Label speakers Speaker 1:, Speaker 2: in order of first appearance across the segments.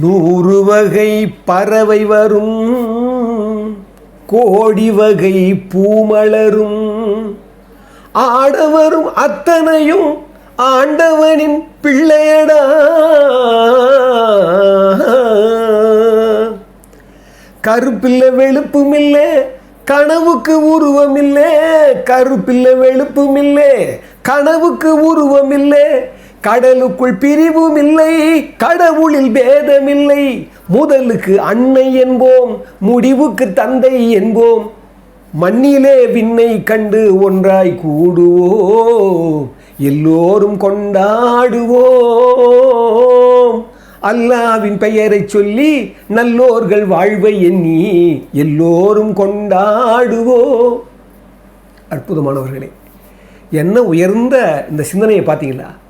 Speaker 1: நூறு வகை பறவை வரும் கோடி வகை பூமலரும். ஆடவரும் அத்தனையும் ஆண்டவனின் பிள்ளையடா. கருப்பில்லை வெளுப்பும் இல்லை கனவுக்கு உருவமில்லை. கருப்பில்லை வெளுப்பும் இல்லை கனவுக்கு உருவமில்லை. கடலுக்குள் பிரிவும் இல்லை கடவுளில் பேதமில்லை. முதலுக்கு அன்னை என்போம் முடிவுக்கு தந்தை என்போம். மண்ணிலே விண்ணை கண்டு ஒன்றாய் கூடுவோம் எல்லோரும் கொண்டாடுவோம். அல்லாவின் பெயரை சொல்லி நல்லோர்கள் வாழ்வை எண்ணி எல்லோரும் கொண்டாடுவோம். அற்புதமானவர்களே என்ன உயர்ந்த இந்த சிந்தனையை பார்த்தீங்களா?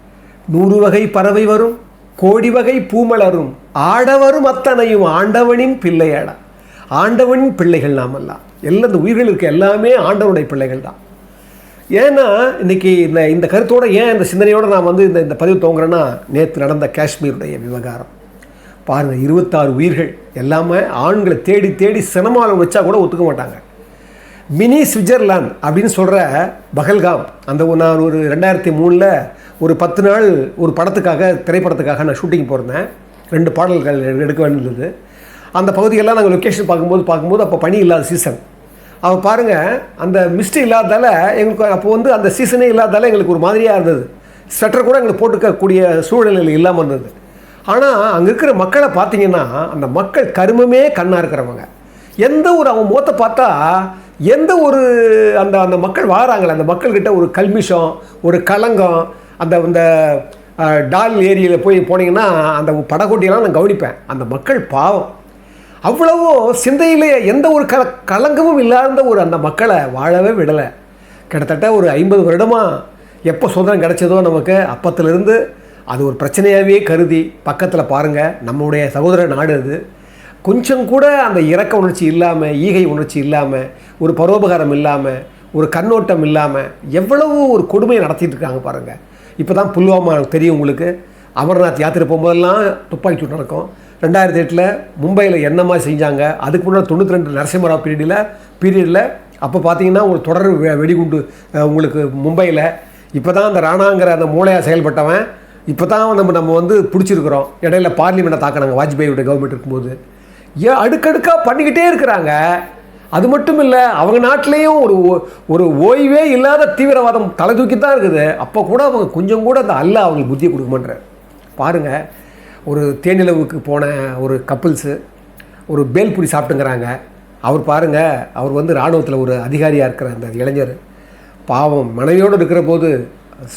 Speaker 1: நூறு வகை பறவை வரும் கோடி வகை பூமலரும் ஆடவரும் அத்தனையும் ஆண்டவனின் பிள்ளையாடா. ஆண்டவனின் பிள்ளைகள் நாமெல்லாம் எல்லாம் இந்த உயிர்கள் இருக்க எல்லாமே ஆண்டவனுடைய பிள்ளைகள் தான். ஏன்னா இன்னைக்கு இந்த இந்த கருத்தோடு ஏன் இந்த சிந்தனையோடு நான் வந்து இந்த இந்த பதிவு தோங்குறேன்னா நேற்று நடந்த காஷ்மீருடைய விவகாரம். பாருங்கள் இருபத்தாறு உயிர்கள் எல்லாமே ஆண்களை தேடி தேடி சினமாவில் வச்சா கூட ஒத்துக்க மாட்டாங்க. மினி சுவிட்சர்லாந்து அப்படின்னு சொல்கிற பகல்காம் அந்த ஒரு நான் ஒரு ரெண்டாயிரத்தி மூணில் ஒரு பத்து நாள் ஒரு படத்துக்காக திரைப்படத்துக்காக நான் ஷூட்டிங் போயிருந்தேன். ரெண்டு பாடல்கள் எடுக்க வேண்டியது அந்த பகுதியெல்லாம் நாங்கள் லொக்கேஷன் பார்க்கும்போது பார்க்கும்போது அப்போ பனி இல்லாத சீசன் அவன் பாருங்கள் அந்த மிஸ்ட் இல்லாததால் எங்களுக்கு அப்போ வந்து அந்த சீசனே இல்லாததால் எங்களுக்கு ஒரு மாதிரியாக இருந்தது. ஸ்வெட்டர் கூட எங்களுக்கு போட்டுக்கக்கூடிய சூழ்நிலையில் இல்லாமல் இருந்தது. ஆனால் அங்கே இருக்கிற மக்களை பார்த்தீங்கன்னா அந்த மக்கள் கருமமே கண்ணாக இருக்கிறவங்க. எந்த ஒரு அவன் முகத்தை பார்த்தா எந்த ஒரு அந்த அந்த மக்கள் வாராங்களே அந்த மக்கள்கிட்ட ஒரு கல்மிஷம் ஒரு களங்கம் அந்த இந்த டால் ஏரியில் போய் போனீங்கன்னா அந்த படகோட்டியெல்லாம் நான் கவனிப்பேன். அந்த மக்கள் பாவம். அவ்வளவோ சிந்தையிலேயே எந்த ஒரு கல கலங்கமும் இல்லாத ஒரு அந்த மக்களை வாழவே விடலை. கிட்டத்தட்ட ஒரு ஐம்பது வருடமாக எப்போ சுதந்திரம் கிடைச்சதோ நமக்கு அப்பத்திலிருந்து அது ஒரு பிரச்சனையாகவே கருதி பக்கத்தில் பாருங்கள் நம்முடைய சகோதர நாடு அது. கொஞ்சம் கூட அந்த இறக்க உணர்ச்சி இல்லாமல் ஈகை உணர்ச்சி இல்லாமல் ஒரு பரோபகாரம் இல்லாமல் ஒரு கண்ணோட்டம் இல்லாமல் எவ்வளவு ஒரு கொடுமையை நடத்திட்டு இருக்காங்க பாருங்கள் இப்போ தான் புல்வாமா தெரியும் உங்களுக்கு. அமர்நாத் யாத்திரை போகும்போதெல்லாம் துப்பாக்கி சூடு நடக்கும். ரெண்டாயிரத்தி எட்டில் மும்பையில் என்ன மாதிரி செஞ்சாங்க? அதுக்கு முன்னாடி தொண்ணூற்றி ரெண்டு நரசிம்மராவ் பீரியடில் பீரியடில் அப்போ பார்த்தீங்கன்னா ஒரு தொடர் வெ- வெடிகுண்டு உங்களுக்கு மும்பையில். இப்போ தான் அந்த ராணாங்கிற அந்த மூளையாக செயல்பட்டவன். இப்போ தான் நம்ம நம்ம வந்து பிடிச்சிருக்கிறோம். இடையில பார்லிமெண்ட்டை தாக்கினாங்க வாஜ்பாயோட கவர்மெண்ட் இருக்கும்போது. ஏன் அடுக்கடுக்காக பண்ணிக்கிட்டே இருக்கிறாங்க? அது மட்டும் இல்லை அவங்க நாட்டிலேயும் ஒரு ஒரு ஓய்வே இல்லாத தீவிரவாதம் தலை தூக்கி தான் இருக்குது. அப்போ கூட அவங்க கொஞ்சம் கூட அந்த அல்ல அவங்களுக்கு புத்தியை கொடுக்க மாட்டார் பாருங்கள் ஒரு தேனிலவுக்கு போன ஒரு கப்புள்ஸு ஒரு பேல்புரி சாப்பிட்டுங்கிறாங்க. அவர் பாருங்கள் அவர் வந்து இராணுவத்தில் ஒரு அதிகாரியாக இருக்கிற அந்த இளைஞர். பாவம் மனைவியோடு இருக்கிற போது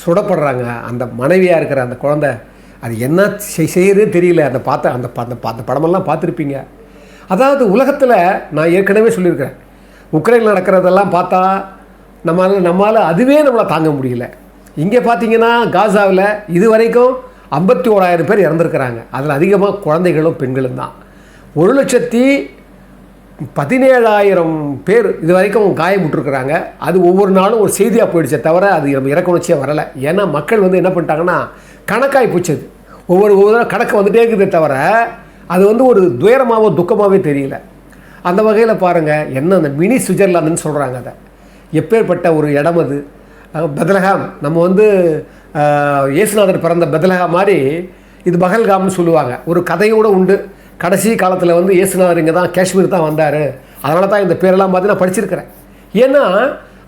Speaker 1: சுடப்படுறாங்க. அந்த மனைவியாக இருக்கிற அந்த குழந்தை அது என்ன செய் செய்யறதே தெரியல. அந்த பார்த்த அந்த அந்த படமெல்லாம் பார்த்துருப்பீங்க. அதாவது உலகத்தில் நான் ஏற்கனவே சொல்லியிருக்கிறேன். உக்ரைனில் நடக்கிறதெல்லாம் பார்த்தா நம்மளால் நம்மளால் அதுவே நம்மளை தாங்க முடியல. இங்கே பார்த்தீங்கன்னா காசாவில் இது வரைக்கும் ஐம்பத்தி ஓராயிரம் பேர் இறந்துருக்கிறாங்க. அதில் அதிகமாக குழந்தைகளும் பெண்களும் தான். ஒரு லட்சத்தி பதினேழாயிரம் பேர் இது வரைக்கும் காயமுட்டிருக்கிறாங்க அது ஒவ்வொரு நாளும் ஒரு செய்தியாக போயிடுச்சே தவிர அது நம்ம இறக்குணர்ச்சியாக வரலை. ஏன்னா மக்கள் வந்து என்ன பண்ணிட்டாங்கன்னா கணக்காய் போச்சது. ஒவ்வொரு ஒவ்வொரு கணக்கு வந்துட்டே இருக்குதே தவிர அது வந்து ஒரு துயரமாகவோ துக்கமாகவே தெரியல. அந்த வகையில் பாருங்கள் என்ன அந்த மினி சுவிட்சர்லாந்துன்னு சொல்கிறாங்க அதை. எப்பேற்பட்ட ஒரு இடம் அது? பெதலகாம் நம்ம வந்து இயேசுநாதர் பிறந்த பெதலகா மாதிரி இது பகல்காம்னு சொல்லுவாங்க. ஒரு கதையோடு உண்டு. கடைசி காலத்தில் வந்து இயேசுநாதர் இங்கே தான் காஷ்மீர் தான் வந்தார். அதனால தான் இந்த பேரெல்லாம் பார்த்து நான் படிச்சிருக்கிறேன். ஏன்னா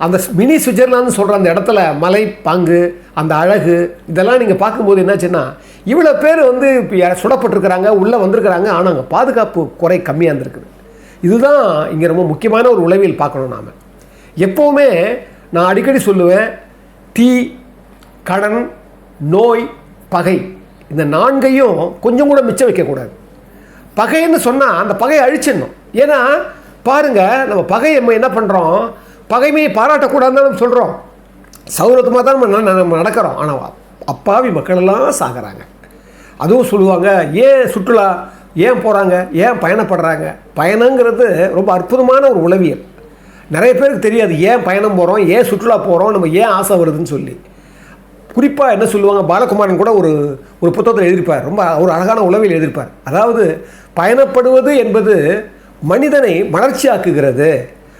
Speaker 1: அந்த மினி சுவிட்சர்லாந்து சொல்கிற அந்த இடத்துல மலை பாங்கு அந்த அழகு இதெல்லாம் நீங்கள் பார்க்கும்போது என்னாச்சுன்னா இவ்வளோ பேர் வந்து இப்போ சுடப்பட்டிருக்கிறாங்க உள்ளே வந்திருக்கிறாங்க ஆனால் அங்கே பாதுகாப்பு குறை கம்மியாக இருந்திருக்குது. இதுதான் இங்கே ரொம்ப முக்கியமான ஒரு உளவியல் பார்க்கணும் நாம். எப்போவுமே நான் அடிக்கடி சொல்லுவேன் தீ கடன் நோய் பகை இந்த நான்கையும் கொஞ்சம் கூட மிச்சம் வைக்கக்கூடாது. பகைன்னு சொன்னால் அந்த பகையை அழிச்சிடணும். ஏன்னா பாருங்கள் நம்ம பகை நம்ம என்ன பண்ணுறோம் பகைமையை பாராட்டக்கூடாதுன்னு நம்ம சொல்கிறோம் சௌரத்தமாக தான் நம்ம நம்ம நடக்கிறோம் ஆனால் அப்பாவி மக்களெல்லாம் சாகிறாங்க. அதுவும் சொல்லுவாங்க ஏன் சுற்றுலா? ஏன் போகிறாங்க ஏன் பயணப்படுறாங்க? பயணங்கிறது ரொம்ப அற்புதமான ஒரு உளவியல். நிறைய பேருக்கு தெரியாது ஏன் பயணம் போகிறோம் ஏன் சுற்றுலா போகிறோம் நம்ம ஏன் ஆசை வருதுன்னு சொல்லி. குறிப்பாக என்ன சொல்லுவாங்க பாலகுமாரன் கூட ஒரு ஒரு புத்தகத்தில் எழுதியிருப்பார். ரொம்ப ஒரு அழகான உளவில் எழுதியிருப்பார். அதாவது பயணப்படுவது என்பது மனிதனை மலர்ச்சியாக்குகிறது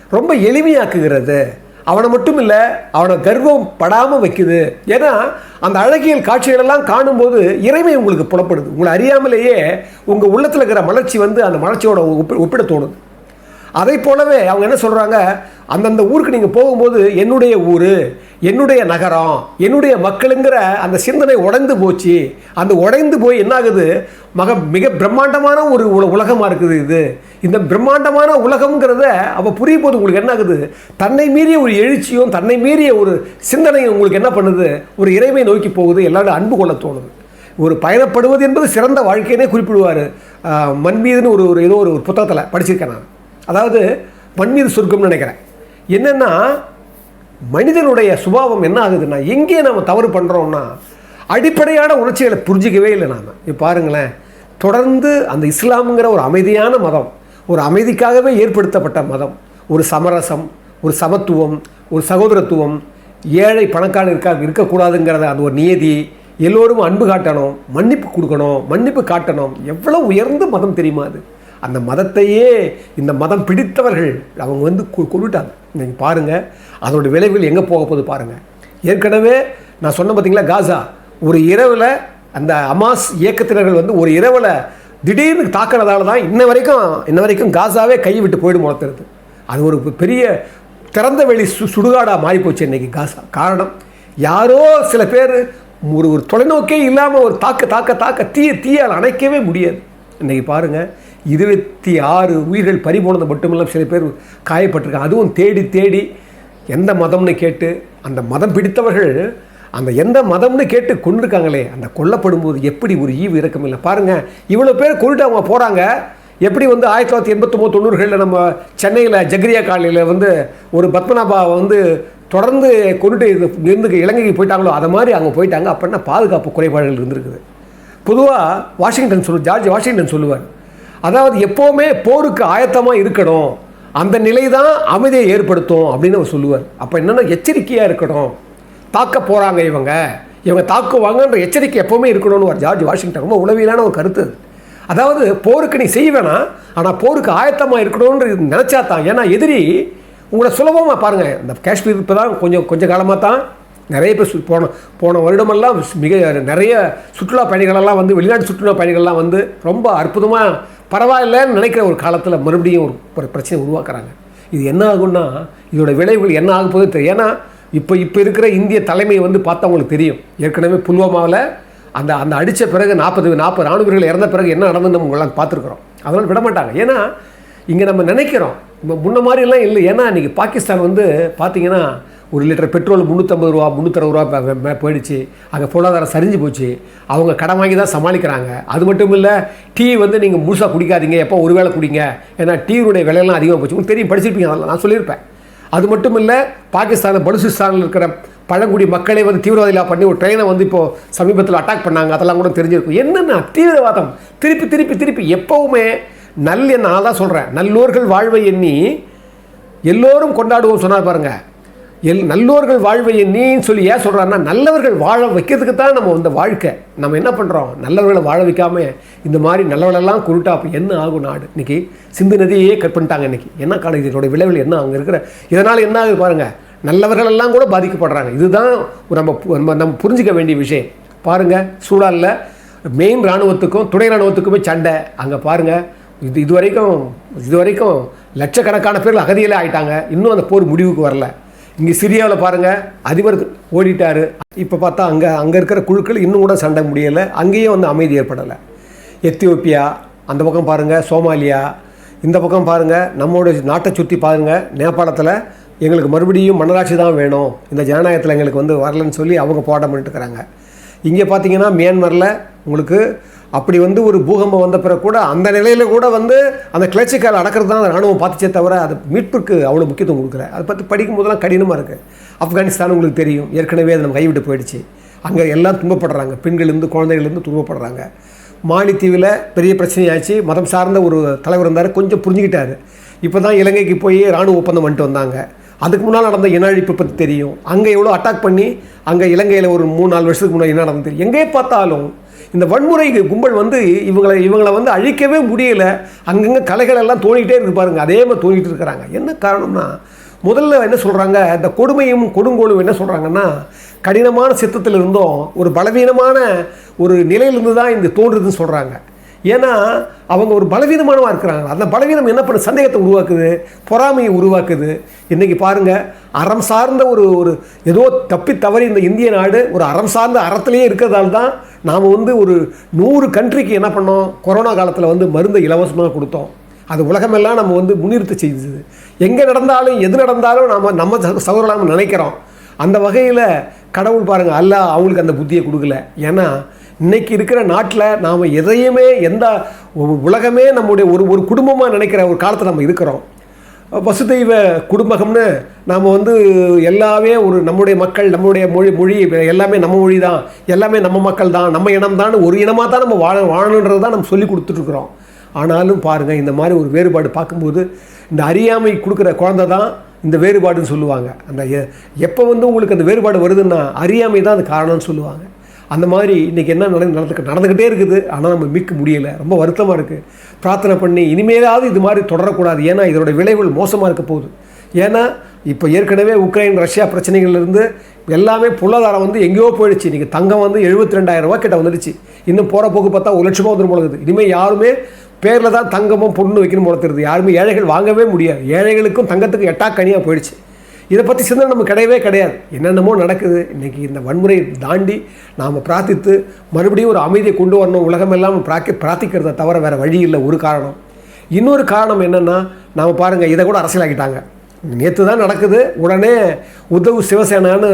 Speaker 1: ரொம்ப எளிமையாக்குகிறது. அவனை மட்டும் இல்லை அவனை கர்வம் படாமல் வைக்குது. ஏன்னா அந்த அழகியல் காட்சிகளெல்லாம் காணும்போது இறைமை உங்களுக்கு புலப்படுது. உங்களை அறியாமலேயே உங்கள் உள்ளத்தில் இருக்கிற மலர்ச்சி வந்து அந்த மலர்ச்சியோட ஒப்பி ஒப்பிட தோணுது. அதை போலவே அவங்க என்ன சொல்கிறாங்க அந்தந்த ஊருக்கு நீங்கள் போகும்போது என்னுடைய ஊர் என்னுடைய நகரம் என்னுடைய மக்களுங்கிற அந்த சிந்தனை உடைந்து போச்சு. அந்த உடைந்து போய் என்னாகுது? மக மிக பிரம்மாண்டமான ஒரு உல உலகமாக இருக்குது இது. இந்த பிரம்மாண்டமான உலகம்ங்கிறத அவள் புரியும் போது உங்களுக்கு என்ன ஆகுது தன்னை மீறிய ஒரு எழுச்சியும் தன்னை மீறிய ஒரு சிந்தனையும் உங்களுக்கு என்ன பண்ணுது? ஒரு இறைவை நோக்கி போகுது. எல்லாரும் அன்பு கொள்ள தோணுது. ஒரு பயணப்படுவது என்பது சிறந்த வாழ்க்கையினே குறிப்பிடுவார். மண்மீதுன்னு ஒரு ஒரு ஏதோ ஒரு புத்தகத்தில் படிச்சிருக்கேன் நான். அதாவது மண்மீது சொர்க்கம்னு நினைக்கிறேன். என்னென்னா மனிதனுடைய சுபாவம் என்ன ஆகுதுன்னா எங்கே நம்ம தவறு பண்ணுறோம்னா அடிப்படையான உணர்ச்சிகளை புரிஞ்சிக்கவே இல்லை நாம். இப்போ பாருங்களேன் தொடர்ந்து அந்த இஸ்லாமுங்கிற ஒரு அமைதியான மதம் ஒரு அமைதிக்காகவே ஏற்படுத்தப்பட்ட மதம் ஒரு சமரசம் ஒரு சமத்துவம் ஒரு சகோதரத்துவம் ஏழை பணக்காரன் இருக்கா இருக்கக்கூடாதுங்கிறத அது ஒரு நியதி எல்லோரும் அன்பு காட்டணும் மன்னிப்பு கொடுக்கணும் மன்னிப்பு காட்டணும் எவ்வளோ உயர்ந்த மதம் தெரியுமா அது? அந்த மதத்தையே இந்த மதம் பிடித்தவர்கள் அவங்க வந்து கொ- நீங்கள் பாருங்கள் அதோட விளைவுகள் எங்கே போக போகுது பாருங்கள் ஏற்கனவே நான் சொன்ன பார்த்தீங்களா காசா? ஒரு இரவில் அந்த அமாஸ் இயக்கத்தினர்கள் வந்து ஒரு இரவில் திடீர்னு தாக்குனதால தான் இன்ன வரைக்கும் இன்ன வரைக்கும் காசாவே கை விட்டு போயிடும் முளத்துறது அது ஒரு பெரிய திறந்த வெளி சு சுடுகாடாக மாறிப்போச்சு இன்றைக்கி காசா. காரணம் யாரோ சில பேர் ஒரு ஒரு தொலைநோக்கே இல்லாமல் ஒரு தாக்க தாக்க தாக்க தீய தீயால் அணைக்கவே முடியாது. இன்றைக்கி பாருங்கள் இருபத்தி ஆறு உயிர்கள் பறிபோனது மட்டுமில்லாமல் சில பேர் காயப்பட்டிருக்காங்க. அதுவும் தேடி தேடி எந்த மதம்னு கேட்டு அந்த மதம் பிடித்தவர்கள் அந்த எந்த மதம்னு கேட்டு கொண்டிருக்காங்களே அந்த கொல்லப்படும் போது எப்படி ஒரு ஈவு இறக்கம் இல்லை. பாருங்கள் இவ்வளோ பேர் கொண்டுட்டு அவங்க போகிறாங்க எப்படி வந்து ஆயிரத்தி தொள்ளாயிரத்தி எண்பத்தொம்போது தொண்ணூறுகளில் நம்ம சென்னையில் ஜக்ரியா காலையில் வந்து ஒரு பத்மநாபாவை வந்து தொடர்ந்து கொண்டுட்டு இருந்து இலங்கைக்கு போயிட்டாங்களோ அதை மாதிரி அங்கே போயிட்டாங்க. அப்படின்னா பாதுகாப்பு குறைபாடுகள் இருந்திருக்குது. பொதுவாக வாஷிங்டன் சொல்லு ஜார்ஜ் வாஷிங்டன் சொல்லுவார் அதாவது எப்போவுமே போருக்கு ஆயத்தமாக இருக்கணும். அந்த நிலை தான் அமைதியை ஏற்படுத்தும் அப்படின்னு அவர் சொல்லுவார். அப்போ என்னென்னா எச்சரிக்கையாக இருக்கணும். தாக்க போகிறாங்க இவங்க. இவங்க தாக்குவாங்கன்ற எச்சரிக்கை எப்போவுமே இருக்கணும்னு ஒரு ஜார்ஜ் வாஷிங்டன் ரொம்ப உளவியலான ஒரு கருத்து. அதாவது போருக்கு நீ செய்ய ஆனால் போருக்கு ஆயத்தமாக இருக்கணும்னு நினச்சா தான். ஏன்னா எதிரி உங்களை சுலபமாக பாருங்கள் இந்த காஷ்மீர் இப்போ தான் கொஞ்சம் கொஞ்சம் காலமாக தான் நிறைய பேர் போன போன வருடமெல்லாம் மிக நிறைய சுற்றுலா பயணிகளெல்லாம் வந்து வெளிநாட்டு சுற்றுலா பயணிகள்லாம் வந்து ரொம்ப அற்புதமாக பரவாயில்லைன்னு நினைக்கிற ஒரு காலத்தில் மறுபடியும் ஒரு ஒரு பிரச்சனை உருவாக்குறாங்க. இது என்ன ஆகும்னா இதோட விளைவுகள் என்ன ஆக போகுது தெரியும் ஏன்னா இப்போ இப்போ இருக்கிற இந்திய தலைமையை வந்து பார்த்தா அவங்களுக்கு தெரியும். ஏற்கனவே புல்வாமாவில் அந்த அந்த அடித்த பிறகு நாற்பது நாற்பது ராணுவர்கள் இறந்த பிறகு என்ன நடந்துன்னு நம்ம எல்லாம் பார்த்துருக்குறோம். அதனால் விட மாட்டாங்க. ஏன்னா இங்கே நம்ம நினைக்கிறோம். முன்ன மாதிரிலாம் இல்லை. ஏன்னா இன்றைக்கி பாகிஸ்தான் வந்து பார்த்திங்கன்னா ஒரு லிட்டர் பெட்ரோல் முந்நூற்றம்பது ரூபா முந்நூற்றறுபது ரூபா போயிடுச்சு. அங்கே பொருளாதாரம் சரிஞ்சு போச்சு. அவங்க கடன் வாங்கி தான் சமாளிக்கிறாங்க. அது மட்டும் இல்லை டீ வந்து நீங்கள் முழுசாக குடிக்காதீங்க. எப்போ ஒரு வேளை குடிங்க. ஏன்னா டீயுடைய விலையெல்லாம் அதிகமாக போச்சு. உங்களுக்கு தெரியும் படிச்சிருப்பீங்க. அதெல்லாம் நான் சொல்லியிருப்பேன். அது மட்டும் இல்லை பாகிஸ்தானில் பலுசிஸ்தானில் இருக்கிற பழங்குடி மக்களை வந்து தீவிரவாதிகளாக பண்ணி ஒரு ட்ரெயினை வந்து இப்போது சமீபத்தில் அட்டாக் பண்ணாங்க. அதெல்லாம் கூட தெரிஞ்சிருக்கும். என்னென்ன தீவிரவாதம்? திருப்பி திருப்பி திருப்பி எப்போவுமே நல்ல நான் தான் சொல்கிறேன் நல்லோர்கள் வாழ்வை எண்ணி எல்லோரும் கொண்டாடுவோம் சொன்னார் பாருங்கள் எல் நல்லோர்கள் வாழ்வை என்னன்னு சொல்லி ஏன் சொல்கிறாருன்னா நல்லவர்கள் வாழ வைக்கிறதுக்கு தான் நம்ம இந்த வாழ்க்கை. நம்ம என்ன பண்ணுறோம் நல்லவர்களை வாழ வைக்காம இந்த மாதிரி நல்லவர்களெல்லாம் குருட்டா அப்போ என்ன ஆகும் நாடு? இன்றைக்கி சிந்து நதியே கட் பண்ணிட்டாங்க இன்றைக்கி என்ன காரணம் இதோட விளைவில் என்ன அங்கே இருக்கிற? இதனால் என்ன ஆகுது பாருங்கள் நல்லவர்களெல்லாம் கூட பாதிக்கப்படுறாங்க. இதுதான் நம்ம பு- நம்ம நம்ம புரிஞ்சிக்க வேண்டிய விஷயம். பாருங்கள் சூழலில் மெயின் இராணுவத்துக்கும் துணை இராணுவத்துக்குமே சண்டை. அங்கே பாருங்கள் இது இது வரைக்கும் இது வரைக்கும் லட்சக்கணக்கான பேர் அகதியிலே ஆயிட்டாங்க. இன்னும் அந்த போர் முடிவுக்கு வரல. இங்கே சிரியாவில் பாருங்கள் அதிபர் ஓடிட்டாரு. இப்போ பார்த்தா அங்கே அங்கே இருக்கிற குழுக்கள் இன்னும் கூட சண்டை முடியலை. அங்கேயும் வந்து அமைதி ஏற்படலை. எத்தியோப்பியா அந்த பக்கம் பாருங்கள் சோமாலியா இந்த பக்கம் பாருங்கள் நம்மளோட நாட்டை சுற்றி பாருங்கள் நேபாளத்தில் எங்களுக்கு மறுபடியும் மன்னராட்சி தான் வேணும். இந்த ஜனநாயகத்தில் எங்களுக்கு வந்து வரலன்னு சொல்லி அவங்க போராட்டம் பண்ணிட்டுருக்கிறாங்க இங்கே பார்த்தீங்கன்னா மியான்மரில் உங்களுக்கு அப்படி வந்து ஒரு பூகம்பம் வந்த பிறகு கூட அந்த நிலையில் கூட வந்து அந்த கிளர்ச்சிக்கால் அடக்கிறது தான் ராணுவம் பார்த்துச்சே தவிர அது மீட்புக்கு அவ்வளோ முக்கியத்துவம் கொடுக்குற அதை பற்றி படிக்கும் போதெல்லாம் கடினமாக இருக்குது ஆப்கானிஸ்தான் உங்களுக்கு தெரியும். ஏற்கனவே அது நம்ம கைவிட்டு போயிடுச்சு. அங்கே எல்லாம் துன்பப்படுறாங்க. பெண்கள்லேருந்து குழந்தைகள்லேருந்து துன்பப்படுறாங்க. மாலித்தீவில் பெரிய பிரச்சனையாச்சு மதம் சார்ந்த ஒரு தலைவர் இருந்தார். கொஞ்சம் புரிஞ்சுக்கிட்டாரு. இப்போ தான் இலங்கைக்கு போய் ராணுவ ஒப்பந்தம் பண்ணிட்டு வந்தாங்க. அதுக்கு முன்னால் நடந்த இனஅழிப்பு பற்றி தெரியும். அங்கே எவ்வளோ அட்டாக் பண்ணி அங்கே இலங்கையில் ஒரு மூணு நாலு வருஷத்துக்கு முன்னாடி என்ன நடந்தது எங்கே பார்த்தாலும் இந்த வன்முறை கும்பல் வந்து இவங்களை இவங்களை வந்து அழிக்கவே முடியல. அங்கங்கே கலைகள் எல்லாம் தோணிக்கிட்டே இருக்கு பாருங்கள் அதே மாதிரி தோணிக்கிட்டு இருக்கிறாங்க என்ன காரணம்னா முதல்ல என்ன சொல்கிறாங்க இந்த கொடுமையும் கொடுங்கோலும் என்ன சொல்கிறாங்கன்னா கடினமான சித்தத்தில் இருந்தும் ஒரு பலவீனமான ஒரு நிலையிலிருந்து தான் இந்த தோன்றுதுன்னு சொல்கிறாங்க ஏன்னா அவங்க ஒரு பலவீனமானவா இருக்கிறாங்க. அந்த பலவீனம் என்ன பண்ண? சந்தேகத்தை உருவாக்குது பொறாமையை உருவாக்குது. இன்றைக்கி பாருங்கள் அறம் சார்ந்த ஒரு ஒரு ஏதோ தப்பி தவறி இந்த இந்திய நாடு ஒரு அறம் சார்ந்த அறத்திலேயே இருக்கிறதால தான் நாம் வந்து ஒரு நூறு கண்ட்ரிக்கு என்ன பண்ணோம்? கொரோனா காலத்தில் வந்து மருந்தை இலவசமாக கொடுத்தோம். அது உலகமெல்லாம் நம்ம வந்து முன்னிறுத்த செய்தது. எங்கே நடந்தாலும் எது நடந்தாலும் நம்ம நம்ம சகோதரம் நினைக்கிறோம். அந்த வகையில் கடவுள் பாருங்கள் அல்ல அவங்களுக்கு அந்த புத்தியை கொடுக்கல. ஏன்னா இன்றைக்கி இருக்கிற நாட்டில் நாம் எதையுமே எந்த உலகமே நம்முடைய ஒரு ஒரு குடும்பமாக நினைக்கிற ஒரு காலத்தில் நம்ம இருக்கிறோம். வசுதெய்வ குடும்பகம்னு நாம் வந்து எல்லாமே ஒரு நம்முடைய மக்கள் நம்முடைய மொழி மொழி எல்லாமே நம்ம மொழி தான் எல்லாமே நம்ம மக்கள் தான் நம்ம இனம் தான் ஒரு இனமாக தான் நம்ம வாழ வாழணுன்றது தான் நம்ம சொல்லி கொடுத்துட்ருக்குறோம் ஆனாலும் பாருங்கள் இந்த மாதிரி ஒரு வேறுபாடு பார்க்கும்போது இந்த அறியாமை கொடுக்குற குழந்தை தான் இந்த வேறுபாடுன்னு சொல்லுவாங்க. அந்த எ- எப்போ வந்து உங்களுக்கு அந்த வேறுபாடு வருதுன்னா அறியாமை தான் அது காரணம்னு சொல்லுவாங்க. அந்த மாதிரி இன்றைக்கி என்ன நடந்து நடந்து நடந்துக்கிட்டே இருக்குது. ஆனால் நம்ம மீட்க முடியலை. ரொம்ப வருத்தமாக இருக்குது பிரார்த்தனை பண்ணி இனிமேலாவது இது மாதிரி தொடரக்கூடாது. ஏன்னா இதோட விளைவுகள் மோசமாக இருக்க போகுது. ஏன்னா இப்போ ஏற்கனவே உக்ரைன் ரஷ்யா பிரச்சனைகள்லேருந்து எல்லாமே பொருளாதாரம் வந்து எங்கேயோ போயிடுச்சு. இன்றைக்கி தங்கம் வந்து எழுபத்தி ரெண்டாயிரம் ரூபா கிட்ட வந்துடுச்சு. இன்னும் போகிற போக்கு பார்த்தா ஒரு லட்சமாக வந்துடும் போலகுது இனிமேல் யாருமே பேரில் தான் தங்கமும் பொண்ணு வைக்கணும் போல யாருமே ஏழைகள் வாங்கவே முடியாது. ஏழைகளுக்கும் தங்கத்துக்கு எட்டா கனியாக போயிடுச்சு. இதை பற்றி சிந்தனை நம்ம கிடையவே கிடையாது. என்னென்னமோ நடக்குது. இன்றைக்கி இந்த வன்முறையை தாண்டி நாம் பிரார்த்தித்து மறுபடியும் ஒரு அமைதியை கொண்டு வரணும். உலகமெல்லாம் பிராக்கி பிரார்த்திக்கிறத தவிர வேறு வழி இல்லை. ஒரு காரணம். இன்னொரு காரணம் என்னென்னா நாம் பாருங்கள் இதை கூட அரசியலாக்கிட்டாங்க. நேற்று தான் நடக்குது. உடனே உத்தவ் சிவசேனான்னு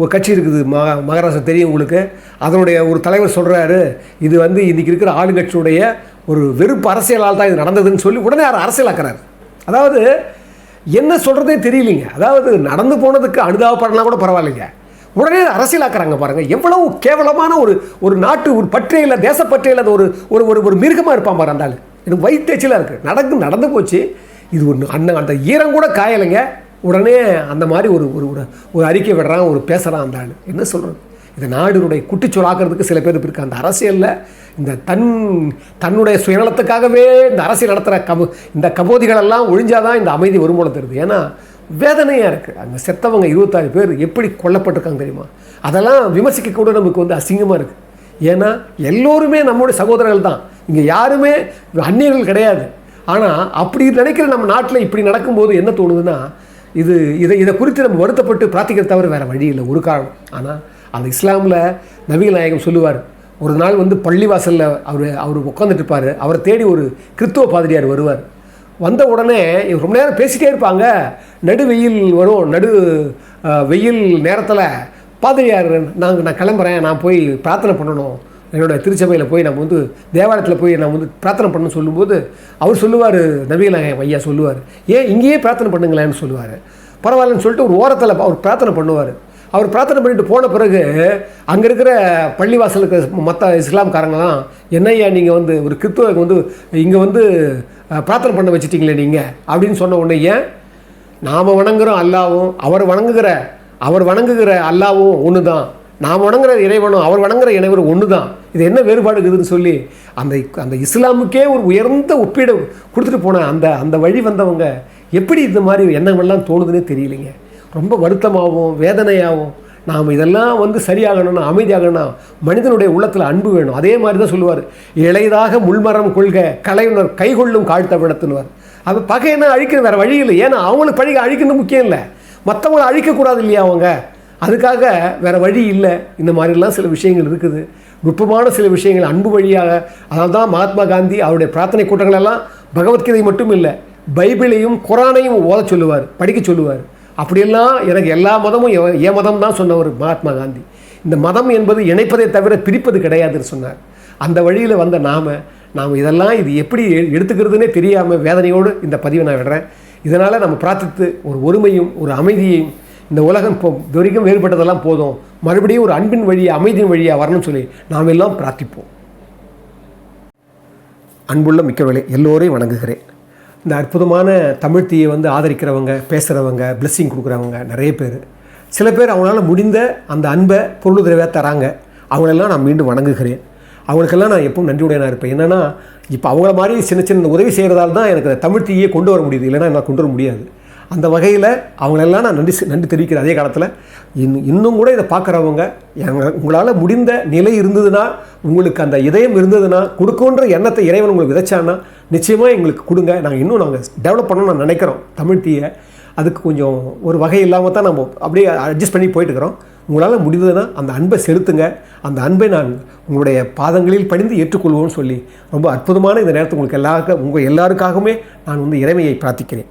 Speaker 1: ஒரு கட்சி இருக்குது. ம மகாராஷ்டிரா தெரியும் உங்களுக்கு. அதனுடைய ஒரு தலைவர் சொல்கிறாரு இது வந்து இன்றைக்கி இருக்கிற ஆளுங்கட்சியுடைய ஒரு வெறுப்பு அரசியலால் தான் இது நடந்ததுன்னு சொல்லி உடனே அவர் அரசியலாக்குறாரு? அதாவது என்ன சொல்கிறதே தெரியலைங்க. அதாவது நடந்து போனதுக்கு அனுதாபப்படலாம் கூட பரவாயில்லைங்க. உடனே அரசியலாக்குறாங்க பாருங்கள் எவ்வளவு கேவலமான ஒரு ஒரு நாட்டு ஒரு பற்றையில் தேசப்பற்றையில் அது ஒரு ஒரு ஒரு ஒரு மிருகமாக இருப்பான் பாரு அந்த எனக்கு வயிற்றுச்சலாக இருக்குது நடந்து நடந்து போச்சு. இது ஒன்று அந்த அந்த ஈரம் கூட காயலைங்க. உடனே அந்த மாதிரி ஒரு ஒரு ஒரு ஒரு அறிக்கை விடுறான் ஒரு பேசுகிறான் அந்த ஆள். என்ன சொல்கிறது இந்த நாடுனுடைய குட்டிச்சொலாக்கிறதுக்கு சில பேர் இருக்கு அந்த அரசியலில் இந்த தன் தன்னுடைய சுயநலத்துக்காகவே இந்த அரசியல் நடத்துகிற கபோ இந்த கபோதிகளெல்லாம் ஒழிஞ்சாதான் இந்த அமைதி வரும் போல தெரியுது. ஏன்னா வேதனையாக இருக்குது அங்கே செத்தவங்க இருபத்தாறு பேர் எப்படி கொல்லப்பட்டிருக்காங்க தெரியுமா? அதெல்லாம் விமர்சிக்க கூட நமக்கு வந்து அசிங்கமாக இருக்குது ஏன்னா எல்லோருமே நம்முடைய சகோதரர்கள் தான். இங்கே யாருமே அந்நியர்கள் கிடையாது. ஆனால் அப்படி நினைக்கிற நம்ம நாட்டில் இப்படி நடக்கும்போது என்ன தோணுதுன்னா இது இதை இதை குறித்து நம்ம வருத்தப்பட்டு பிரார்த்திக்கிற தவிர வேறு வழி இல்லை. ஒரு காரணம். ஆனால் அந்த இஸ்லாமில் நபிகள் நாயகம் சொல்லுவார். ஒரு நாள் வந்து பள்ளிவாசலில் அவர் அவர் உட்காந்துட்டுருப்பார் அவரை தேடி ஒரு கிறித்துவ பாதிரியார் வருவார். வந்த உடனே இவர் ரொம்ப நேரம் பேசிட்டே இருப்பாங்க. நடு வெயில் வரும் நடு வெயில் நேரத்தில் பாதிரியார் நாங்கள் நான் கிளம்புறேன். நான் போய் பிரார்த்தனை பண்ணணும். என்னோட திருச்சபையில் போய் நம்ம வந்து தேவாலயத்தில் போய் நான் வந்து பிரார்த்தனை பண்ண சொல்லும்போது அவர் சொல்லுவார் நபிகள் நாயகம் ஐயா சொல்லுவார். ஏன் இங்கேயே பிரார்த்தனை பண்ணுங்களேன்னு சொல்லுவார். பரவாயில்லன்னு சொல்லிட்டு ஒரு ஓரத்தில் அவர் பிரார்த்தனை பண்ணுவார். அவர் பிரார்த்தனை பண்ணிட்டு போன பிறகு அங்கே இருக்கிற பள்ளிவாசலுக்கு மற்ற இஸ்லாம்காரங்களாம் என்னய்யா நீங்கள் வந்து ஒரு கிறித்துவ வந்து இங்கே வந்து பிரார்த்தனை பண்ண வச்சிட்டீங்களே நீங்கள் அப்படின்னு சொன்ன உடனே ஏன்? நாம் வணங்குகிறோம் அல்லாவும் அவர் வணங்குகிற அவர் வணங்குகிற அல்லாவும் ஒன்று தான் நாம் வணங்குற இறைவனும் அவர் வணங்குற இறைவர் ஒன்று தான் இது என்ன வேறுபாடு இருக்குதுன்னு சொல்லி அந்த அந்த இஸ்லாமுக்கே ஒரு உயர்ந்த ஒப்பீடு கொடுத்துட்டு போன அந்த அந்த வழி வந்தவங்க எப்படி இந்த மாதிரி எண்ணங்கள்லாம் தோணுதுன்னே தெரியலைங்க. ரொம்ப வருத்தமாகவும் வேதனையாகவும் நாம் இதெல்லாம் வந்து சரியாகணும்னா அமைதியாகணும்னா மனிதனுடைய உள்ளத்தில் அன்பு வேணும். அதே மாதிரி தான் சொல்லுவார். இளையதாக முள்மரம் கொள்க கலையுணர் கைகொள்ளும் காழ்த்த விடத்துனுவார் அது பகையனை அழிக்கிற வேறு வழி இல்லை. ஏன்னா அவங்களுக்கு பழகி அழிக்கணும் முக்கியம் இல்லை. மற்றவங்களை அழிக்கக்கூடாது இல்லையா அவங்க? அதுக்காக வேறு வழி இல்லை. இந்த மாதிரிலாம் சில விஷயங்கள் இருக்குது. நுட்பமான சில விஷயங்கள் அன்பு வழியாக அதனால தான் மகாத்மா காந்தி அவருடைய பிரார்த்தனை கூட்டங்களெல்லாம் பகவத்கீதை மட்டும் இல்லை பைபிளையும் குரானையும் ஓத சொல்லுவார் படிக்க சொல்லுவார். அப்படியெல்லாம் எனக்கு எல்லா மதமும் எ- என் மதம் தான் சொன்னவர் மகாத்மா காந்தி. இந்த மதம் என்பது இணைப்பதை தவிர பிரிப்பது கிடையாதுன்னு சொன்னார். அந்த வழியில் வந்த நாம் நாம் இதெல்லாம் இது எப்படி எடுத்துக்கிறதுனே தெரியாமல் வேதனையோடு இந்த பதிவை நான் விடுறேன். இதனால் நம்ம பிரார்த்தித்து ஒரு ஒருமையும் ஒரு அமைதியையும் இந்த உலகம் இப்போ இது வரைக்கும் வேறுபட்டதெல்லாம் போதும். மறுபடியும் ஒரு அன்பின் வழியாக அமைதியின் வழியாக வரணும்னு சொல்லி நாம் எல்லாம் பிரார்த்திப்போம். அன்புள்ள மிக்கவர்களே எல்லோரையும் வணங்குகிறேன். இந்த அற்புதமான தமிழ் தீயை வந்து ஆதரிக்கிறவங்க பேசுகிறவங்க பிளெஸ்ஸிங் கொடுக்குறவங்க நிறைய பேர். சில பேர் அவங்களால முடிந்த அந்த அன்பை பொருளுதவியாக தராங்க. அவங்களெல்லாம் நான் மீண்டும் வணங்குகிறேன். அவங்களுக்கெல்லாம் நான் எப்பவும் நன்றியுடையனாக இருப்பேன். என்னென்னா இப்போ அவங்கள மாதிரி சின்ன சின்ன உதவி செய்கிறதால தான் எனக்கு அந்த தமிழ் தீயை கொண்டு வர முடியுது. இல்லைன்னா நான் கொண்டு வர முடியாது. அந்த வகையில் அவங்களெல்லாம் நான் நன்றி செ- நன்றி தெரிவிக்கிறேன். அதே காலத்தில் இன்னும் இன்னும் கூட இதை பார்க்குறவங்க உங்களால் முடிந்த நிலை இருந்ததுன்னா உங்களுக்கு அந்த இதயம் இருந்ததுன்னா கொடுக்குன்ற எண்ணத்தை இறைவன் உங்களுக்கு விதைச்சான்னா நிச்சயமாக எங்களுக்கு கொடுங்க. நாங்கள் இன்னும் நாங்கள் டெவலப் பண்ணணும்னு நான் நினைக்கிறோம். தமிழ் தீயை அதுக்கு கொஞ்சம் ஒரு வகை இல்லாமல் தான் நம்ம அப்படியே அட்ஜஸ்ட் பண்ணி போயிட்டுருக்குறோம். உங்களால் முடிந்ததுன்னா அந்த அன்பை செலுத்துங்க. அந்த அன்பை நான் உங்களுடைய பாதங்களில் பணிந்து ஏற்றுக்கொள்வோம்னு சொல்லி ரொம்ப அற்புதமான இந்த நேரத்தை உங்களுக்கு எல்லாருக்கும் உங்கள் எல்லாருக்காகவுமே நான் வந்து இறைமையை பிரார்த்திக்கிறேன்.